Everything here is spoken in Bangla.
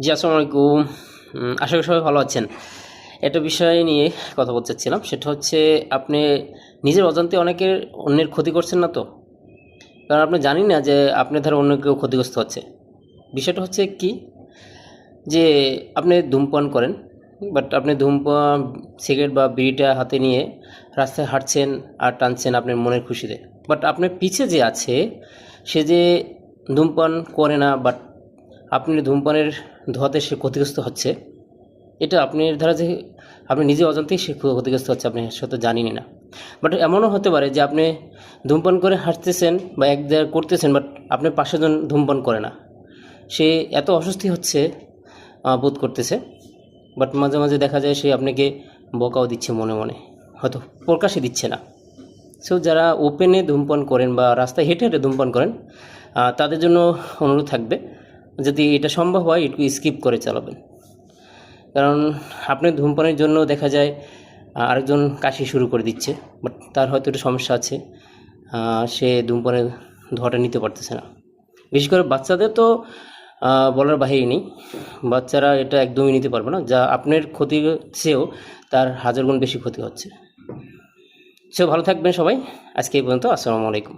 জি, আসসালামু আলাইকুম। আশা করি সবাই ভালো আছেন। একটা বিষয় নিয়ে কথা বলতে চাচ্ছিলাম, সেটা হচ্ছে আপনি নিজের অজান্তে অনেকের অন্যের ক্ষতি করছেন না তো? কারণ আপনি জানি না যে আপনি ধর অন্য কেউ ক্ষতিগ্রস্ত হচ্ছে। বিষয়টা হচ্ছে কি? যে আপনি ধূমপান করেন, বাট আপনি ধূমপান, সিগারেট বা বিড়িটা হাতে নিয়ে রাস্তায় হাঁটছেন আর টানছেন আপনার মনের খুশিতে। বাট আপনার পিছে যে আছে, সে যে ধূমপান করে না, বাট আপনি ধূমপানের ধোয়াতে সে ক্ষতিগ্রস্ত হচ্ছে, এটা আপনার দ্বারা যে আপনি নিজে অজান্তেই সে ক্ষতিগ্রস্ত হচ্ছে আপনি সাথে জানেনই না। বাট এমনও হতে পারে যে আপনি ধূমপান করে হাঁটতেছেন বা এক জায়গায় করতেছেন বাট আপনার পাশে জন ধূমপান করে না। সে এত অস্বস্তি হচ্ছে বোধ করতেছে বাট মাঝে মাঝে দেখা যায় সে আপনাকে বকাও দিচ্ছে মনে মনে, হয়তো প্রকাশে দিচ্ছে না। সো যারা ওপেনে ধূমপান করেন বা রাস্তায় হেঁটে হেঁটে ধূমপান করেন তাদের জন্য অনুরোধ থাকবে যদি এটা সম্ভব হয়, একটু স্কিপ করে চালাবেন। কারণ আপনি ধূমপানের জন্য দেখা যায় আরেকজন কাশি শুরু করে দিচ্ছে বাট তার হয়তো একটু সমস্যা আছে সে ধূমপানের ধোয়াটা নিতে পারতেছে না। বিশেষ করে বাচ্চাদের তো বলার বাহিরে নেই। বাচ্চারা এটা একদমই নিতে পারবে না, যা আপনার ক্ষতির চেয়েও তার হাজার গুণ বেশি ক্ষতি হচ্ছে। সে ভালো থাকবেন সবাই। আজকে এই পর্যন্ত, আসসালামু আলাইকুম।